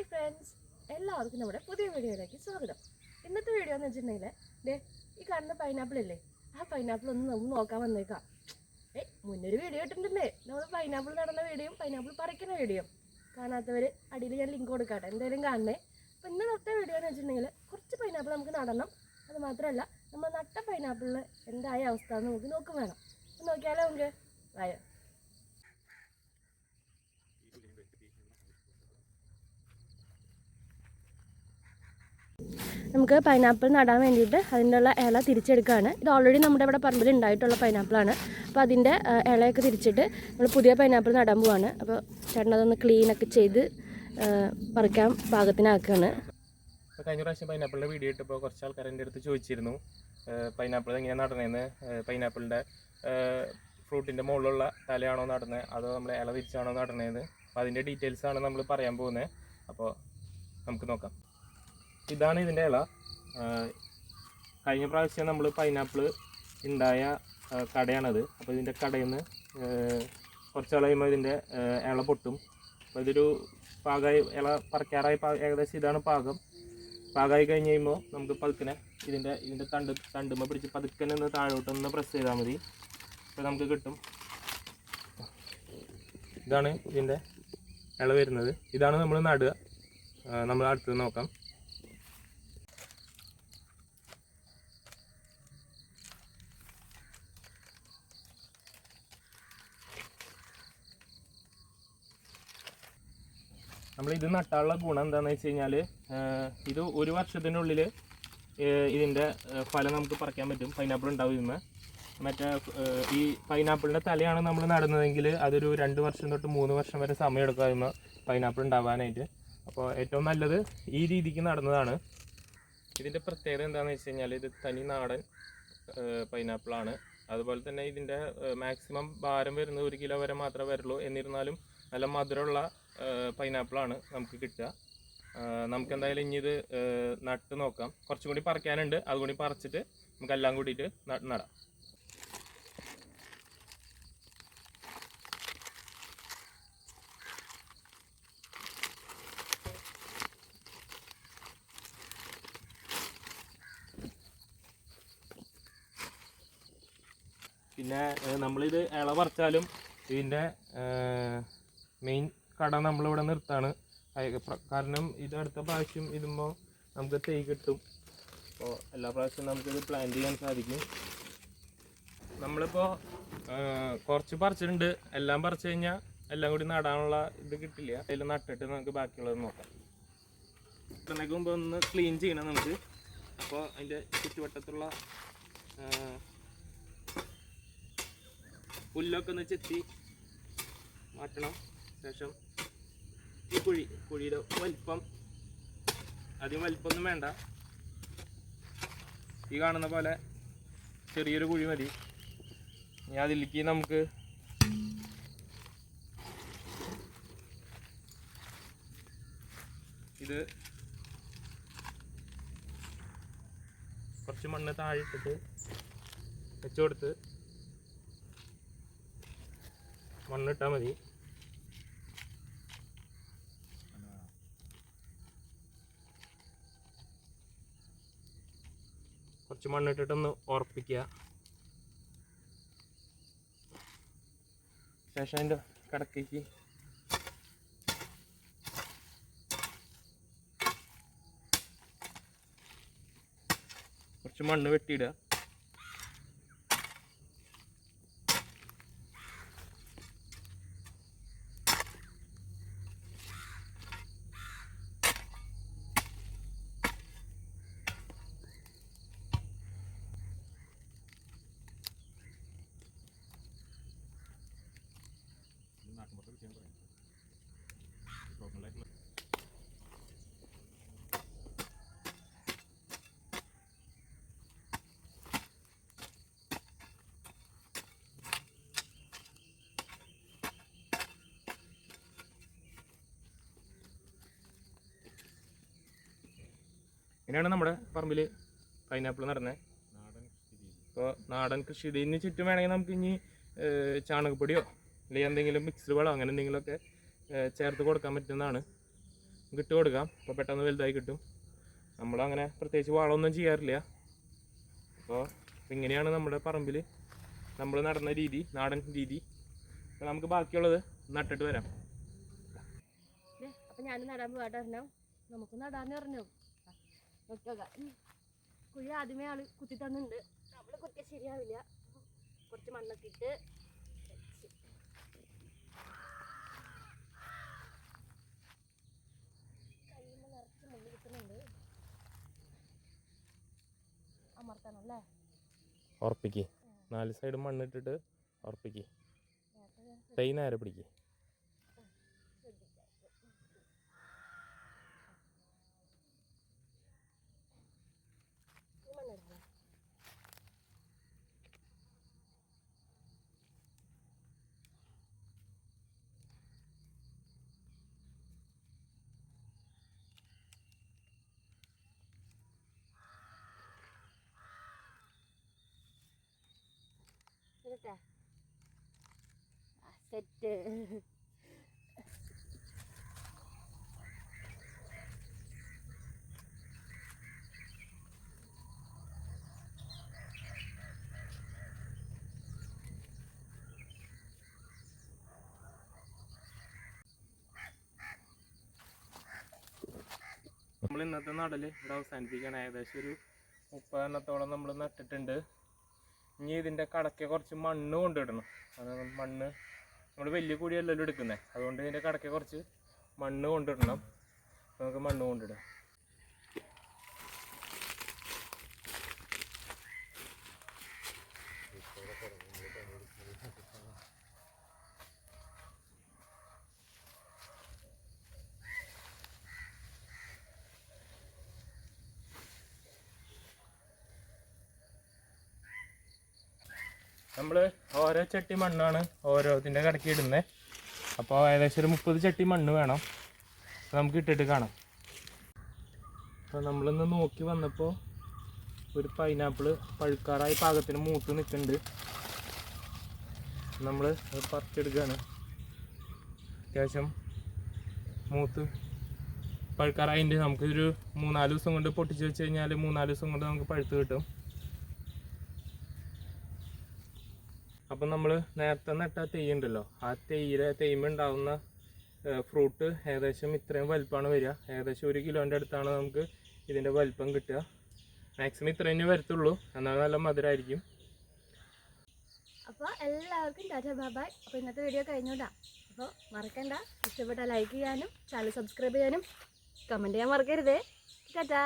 Hi friends എല്ലാവർക്കും നമ്മുടെ പുതിയ വീഡിയോയിലേക്ക് സ്വാഗതം. ഇന്നത്തെ വീഡിയോ എന്ന് വെച്ചിട്ടുണ്ടെങ്കിൽ ദേ ഈ കാണുന്ന പൈനാപ്പിൾ ഇല്ലേ? ആ പൈനാപ്പിൾ ഒന്ന് നമുക്ക് നോക്കാൻ വന്നേക്കാം. ഏ മുന്നൊരു വീഡിയോ ഇട്ടിട്ടുണ്ടേ നമ്മൾ പൈനാപ്പിൾ നടന്ന വീഡിയോയും പൈനാപ്പിൾ പറിക്കുന്ന വീഡിയോ കാണാത്തവർ അടിയിൽ ഞാൻ ലിങ്ക് കൊടുക്കാട്ടെ. എന്തായാലും കാണണേ. അപ്പോൾ ഇന്ന് നട്ട വീഡിയോ എന്ന് വെച്ചിട്ടുണ്ടെങ്കിൽ കുറച്ച് പൈനാപ്പിൾ നമുക്ക് നടണം. അത് മാത്രമല്ല നമ്മൾ നട്ട പൈനാപ്പിളിൽ എന്തായ അവസ്ഥ എന്ന് നമുക്ക് നോക്കും വേണം നോക്കിയാലോ നമുക്ക്? വായോ നമുക്ക് പൈനാപ്പിൾ നടാൻ വേണ്ടിയിട്ട് അതിന്റെ ഉള്ള ഇല തിരിച്ചെടുക്കുകയാണ് ഇത് ഓൾറെഡി നമ്മുടെ ഇവിടെ പറമ്പിൽ ഉണ്ടായിട്ടുള്ള പൈനാപ്പിളാണ് അപ്പോൾ അതിന്റെ ഇലയൊക്കെ തിരിച്ചിട്ട് നമ്മൾ പുതിയ പൈനാപ്പിൾ നടാൻ പോവാണ്. അപ്പോൾ ചേട്ടൻ അതൊന്ന് ക്ലീനൊക്കെ ചെയ്ത് പറിക്കാൻ പാകത്തിനാക്കുകയാണ് കഴിഞ്ഞ പ്രാവശ്യം പൈനാപ്പിളിന്റെ വീഡിയോ ഇട്ടപ്പോൾ കുറച്ച് ആൾക്കാർ എന്റെ അടുത്ത് ചോദിച്ചിരുന്നു പൈനാപ്പിൾ എങ്ങനെയാണ് നടണേന്ന് പൈനാപ്പിളിന്റെ ഫ്രൂട്ടിന്റെ മുകളിലുള്ള തലയാണോ നടന്നത് അതോ നമ്മൾ ഇല തിരിച്ചാണോ നടണേന്ന് അപ്പോൾ അതിന്റെ ഡീറ്റെയിൽസാണ് നമ്മൾ പറയാൻ പോകുന്നത് അപ്പോൾ നമുക്ക് നോക്കാം. ഇതാണ് ഇതിന്റെ ആ, കഴിഞ്ഞ പ്രാവശ്യം നമ്മൾ പൈനാപ്പിൾ ഉണ്ടായ കടയാണത്. അപ്പോൾ ഇതിന്റെ കടയിൽ നിന്ന് കുറച്ച് കളയുമ്പോൾ ഇതിന്റെ ഇള പൊട്ടും. അപ്പോൾ ഇതൊരു പാകമായി ഇല പറിക്കാറായി ഏകദേശം ഇതാണ് പാകം. പാകമായി കഴിഞ്ഞ് കഴിയുമ്പോൾ നമുക്ക് പതുക്കനെ ഇതിന്റെ ഇതിന്റെ തണ്ട് തണ്ടുമ്പോൾ പിടിച്ച് പതുക്കനെ ഒന്ന് താഴോട്ടൊന്ന് പ്രസ് ചെയ്താൽ മതി. അപ്പോൾ നമുക്ക് കിട്ടും. ഇതാണ് ഇതിന്റെ ഇള വരുന്നത്. ഇതാണ് നമ്മൾ നടുക. നമ്മൾ അടുത്തത് നോക്കാം. നമ്മൾ ഇത് നട്ടാനുള്ള ഗുണം എന്താണെന്ന് വെച്ച് കഴിഞ്ഞാൽ ഇത് ഒരു വർഷത്തിനുള്ളിൽ ഇതിന്റെ ഫലം നമുക്ക് പറിക്കാൻ പറ്റും. പൈനാപ്പിൾ ഉണ്ടാവും ഇന്ന്. മറ്റേ ഈ പൈനാപ്പിളിന്റെ തലയാണ് നമ്മൾ നടുന്നതെങ്കിൽ അതൊരു രണ്ട് വർഷം തൊട്ട് മൂന്ന് വർഷം വരെ സമയം എടുക്കും അതിന്മേ പൈനാപ്പിൾ ഉണ്ടാവാനായിട്ട്. അപ്പോൾ ഏറ്റവും നല്ലത് ഈ രീതിക്ക് നടന്നതാണ്. ഇതിന്റെ പ്രത്യേകത എന്താണെന്ന് വെച്ച് കഴിഞ്ഞാൽ ഇത് തനി നാടൻ പൈനാപ്പിളാണ് അതുപോലെ തന്നെ ഇതിന്റെ മാക്സിമം ഭാരം വരുന്നത് ഒരു കിലോ വരെ മാത്രമേ വരുള്ളൂ. എന്നിരുന്നാലും നല്ല മധുരമുള്ള പൈനാപ്പിളാണ് നമുക്ക് കിട്ടുക. നമുക്ക് എന്തായാലും ഇനി ഇത് നട്ട് നോക്കാം. കുറച്ചും കൂടി പറിക്കാനുണ്ട്. അതുകൂടി പറിച്ചിട്ട് നമുക്ക് എല്ലാം കൂടിയിട്ട് നടാം. പിന്നെ നമ്മളിത് ഇള പറിച്ചാലും ഇതിന്റെ മെയിൻ കട നമ്മളിവിടെ നിർത്താണ്. കാരണം ഇത് അടുത്ത പ്രാവശ്യം ഇടുമ്പോൾ നമുക്ക് തൈ കിട്ടും. അപ്പോൾ എല്ലാ പ്രാവശ്യവും നമുക്കിത് പ്ലാൻ ചെയ്യാൻ സാധിക്കും. നമ്മളിപ്പോൾ കുറച്ച് പറിച്ചിട്ടുണ്ട്. എല്ലാം പറിച്ചു കഴിഞ്ഞാൽ എല്ലാം കൂടി നടാനുള്ള ഇത് കിട്ടില്ല. അതിൽ നട്ടിട്ട് നമുക്ക് ബാക്കിയുള്ളത് നോക്കാം. ഇത്രയ്ക്ക് മുമ്പ് ഒന്ന് ക്ലീൻ ചെയ്യണം നമുക്ക്. അപ്പോൾ അതിന്റെ ചുറ്റുവട്ടത്തുള്ള പുല്ലൊക്കെ ഒന്ന് ചെത്തി മാറ്റണം. ശേഷം ഈ കുഴി കുഴിയുടെ വലിപ്പം. അധികം വലിപ്പമൊന്നും വേണ്ട. ഈ കാണുന്ന പോലെ ചെറിയൊരു കുഴി മതി. ഇനി അതിലേക്ക് നമുക്ക് ഇത് കുറച്ച് മണ്ണ് താഴെ ഇട്ടിട്ട് വെച്ചു കൊടുത്ത് മണ്ണിട്ടാൽ മതി. കുറച്ച് മണ്ണിട്ടിട്ടൊന്ന് ഉറപ്പിക്കുക. ശേഷം അതിന്റെ കിടക്കേക്ക് കുറച്ച് മണ്ണ് വെട്ടിയിടുക. ഇങ്ങനെയാണ് നമ്മുടെ പറമ്പിൽ പൈനാപ്പിൾ നടന്നത് ഇപ്പോൾ നാടൻ കൃഷി ഇതിന് ചുറ്റും വേണമെങ്കിൽ നമുക്ക് ഇനി ചാണകപ്പൊടിയോ അല്ലെങ്കിൽ എന്തെങ്കിലും മിക്സ്ഡ് വളം അങ്ങനെ എന്തെങ്കിലുമൊക്കെ ചേർത്ത് കൊടുക്കാൻ പറ്റുന്നതാണ്. ഇട്ട് കൊടുക്കാം. അപ്പോൾ പെട്ടെന്ന് വലുതായി കിട്ടും. നമ്മളങ്ങനെ പ്രത്യേകിച്ച് വളമൊന്നും ചെയ്യാറില്ല. അപ്പോൾ ഇങ്ങനെയാണ് നമ്മുടെ പറമ്പിൽ നമ്മൾ നടന്ന രീതി നാടൻ രീതി. അപ്പോൾ നമുക്ക് ബാക്കിയുള്ളത് നട്ടിട്ട് വരാം. അപ്പൊ ഞാൻ നടാൻ പോകാട്ട് നമുക്ക് നടാന്ന് പറഞ്ഞു. കുഴി ആദ്യമേ ആൾ കുത്തി തന്നിട്ടുണ്ട് നമ്മൾ കുത്തിയാൽ ശരിയാവില്ല. കുറച്ച് മണ്ണൊക്കെ ഇട്ട് അമർത്തണം അല്ലേ ഉറപ്പിക്ക്. നാല് സൈഡും മണ്ണിട്ടിട്ട് ഉറപ്പിക്ക്. തൈ നേരെ പിടിക്ക്? ഇടട്ടെ സെറ്റ് നമ്മൾ ഇന്നത്തെ നടൽ ഇവിടെ അവസാനിപ്പിക്കാൻ ഏകദേശം ഒരു മുപ്പതെണ്ണത്തോളം നമ്മൾ നട്ടിട്ടുണ്ട്. ഇനി ഇതിന്റെ കടക്കെ കുറച്ച് മണ്ണ് കൊണ്ടിടണം അത് മണ്ണ് നമ്മൾ വലിയ കുഴിയല്ലല്ലോ എടുക്കുന്നത് അതുകൊണ്ട് ഇതിന്റെ കടക്കെ കുറച്ച് മണ്ണ് കൊണ്ടിടണം നമുക്ക് മണ്ണ് കൊണ്ടിടാം നമ്മൾ ഓരോ ചട്ടി മണ്ണാണ് ഓരോത്തിന്റെ കടക്കി ഇടുന്നത് അപ്പോൾ ഏകദേശം ഒരു മുപ്പത് ചട്ടി മണ്ണ് വേണം. നമുക്ക് ഇട്ടിട്ട് കാണാം. അപ്പോൾ നമ്മളിന്ന് നോക്കി വന്നപ്പോൾ ഒരു പൈനാപ്പിൾ പഴുക്കാറായി പാകത്തിന് മൂത്ത് നിൽക്കുന്നുണ്ട്. നമ്മൾ അത് പറിച്ചെടുക്കുകയാണ് അത്യാവശ്യം മൂത്ത് പഴുക്കാറായതിന്റെ നമുക്കൊരു മൂന്നാൽ ദിവസം കൊണ്ട് പൊട്ടിച്ച് വെച്ച് കഴിഞ്ഞാൽ മൂന്നാൽ ദിവസം കൊണ്ട് നമുക്ക് പഴുത്ത് കിട്ടും. അപ്പം നമ്മൾ നേരത്തെ നട്ട തെയ്യുണ്ടല്ലോ ആ തെയ്യിലെ തെയ്യുമ്പോൾ ഉണ്ടാവുന്ന ഫ്രൂട്ട് ഏകദേശം ഇത്രയും വലുപ്പമാണ് വരിക. ഏകദേശം ഒരു കിലോന്റെ അടുത്താണ് നമുക്ക് ഇതിന്റെ വലുപ്പം കിട്ടുക. മാക്സിമം ഇത്രയും വരത്തുള്ളൂ. എന്നാൽ നല്ല മധുരമായിരിക്കും അപ്പോൾ എല്ലാവർക്കും ടാറ്റ ബൈ അപ്പോൾ ഇന്നത്തെ വീഡിയോ കഴിഞ്ഞോട്ടാ അപ്പോൾ മറക്കണ്ട. ഇഷ്ടപ്പെട്ട ലൈക്ക് ചെയ്യാനും ചാനൽ സബ്സ്ക്രൈബ് ചെയ്യാനും കമന്റ് ചെയ്യാൻ മറക്കരുതേ. ടാറ്റാ.